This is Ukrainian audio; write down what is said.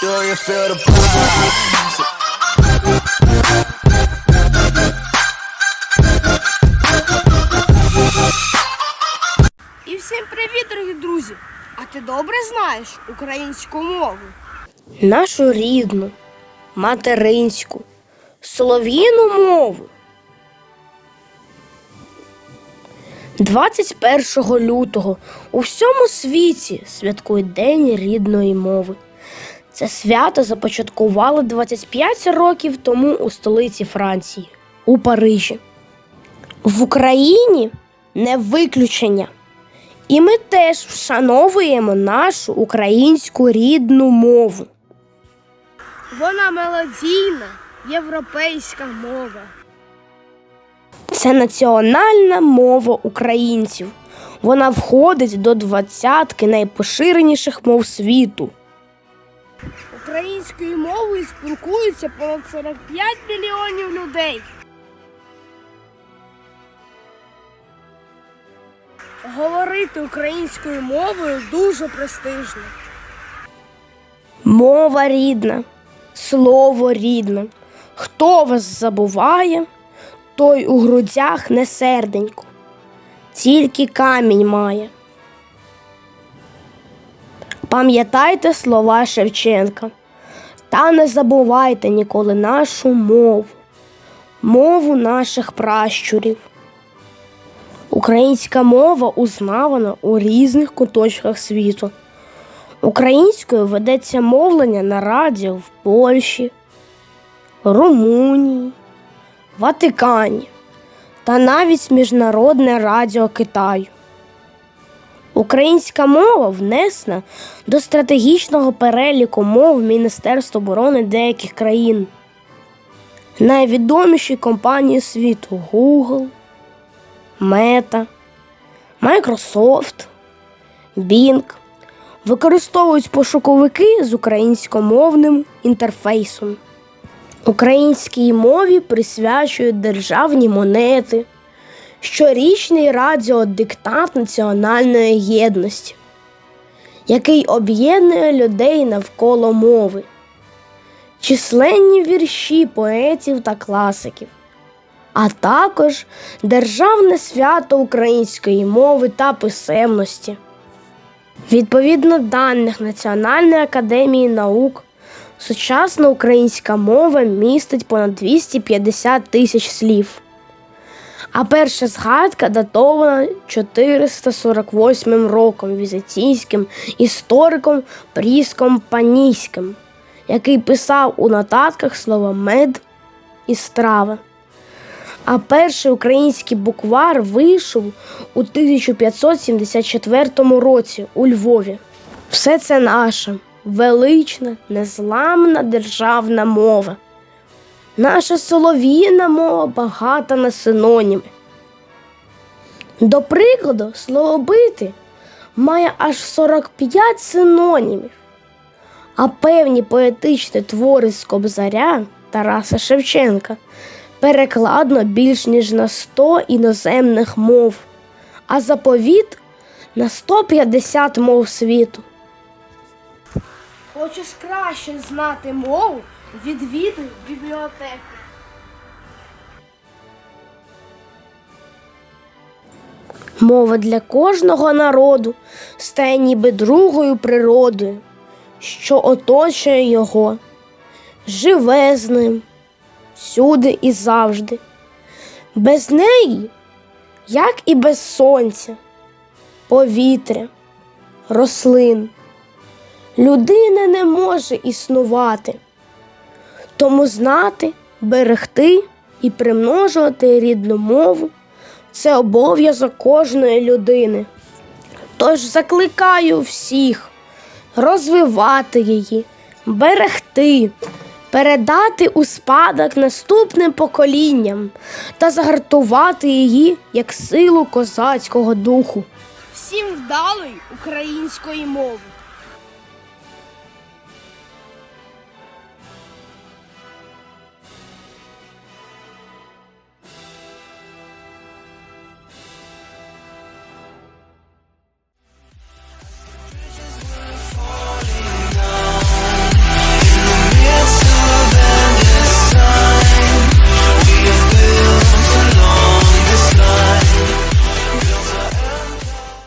Yo, you feel the. І всім привіт, дорогі друзі! А ти добре знаєш українську мову? Нашу рідну, материнську, солов'їну мову. 21 лютого у всьому світі святкують День рідної мови. Це свято започаткували 25 років тому у столиці Франції, у Парижі. В Україні не виключення. І ми теж вшановуємо нашу українську рідну мову. Вона мелодійна, європейська мова. Це національна мова українців. Вона входить до двадцятки найпоширеніших мов світу. Українською мовою спілкуються понад 45 мільйонів людей. Говорити українською мовою дуже престижно. Мова рідна, слово рідне. Хто вас забуває, той у грудях не серденько, тільки камінь має. Пам'ятайте слова Шевченка та не забувайте ніколи нашу мову, мову наших пращурів. Українська мова узнавана у різних куточках світу. Українською ведеться мовлення на радіо в Польщі, Румунії, Ватикані та навіть Міжнародне радіо Китаю. Українська мова внесена до стратегічного переліку мов Міністерства оборони деяких країн. Найвідоміші компанії світу Google, Meta, Microsoft, Bing використовують пошуковики з українськомовним інтерфейсом. Українській мові присвячують державні монети, щорічний радіодиктант національної єдності, який об'єднує людей навколо мови, численні вірші поетів та класиків а також Державне свято української мови та писемності. Відповідно даних Національної академії наук, сучасна українська мова містить понад 250 тисяч слів. А перша згадка датована 448 роком візиційським істориком Пріском Паніським, який писав у нотатках слово мед і страва. А перший український буквар вийшов у 1574 році у Львові. Все це наша велична, незламна державна мова. Наша солов'їна мова багата на синоніми. До прикладу, слово бити має аж 45 синонімів, а певні поетичні твори з Кобзаря Тараса Шевченка перекладно більш ніж на 100 іноземних мов, а заповіт на 150 мов світу. Хочеш краще знати мову? Відвідуй бібліотеку. Мова для кожного народу стає ніби другою природою, що оточує його, живе з ним, всюди і завжди. Без неї, як і без сонця, повітря, рослин, людина не може існувати, тому знати, берегти і примножувати рідну мову це обов'язок кожної людини. Тож закликаю всіх розвивати її, берегти, передати у спадок наступним поколінням та загартувати її як силу козацького духу. Всім вдалої української мови!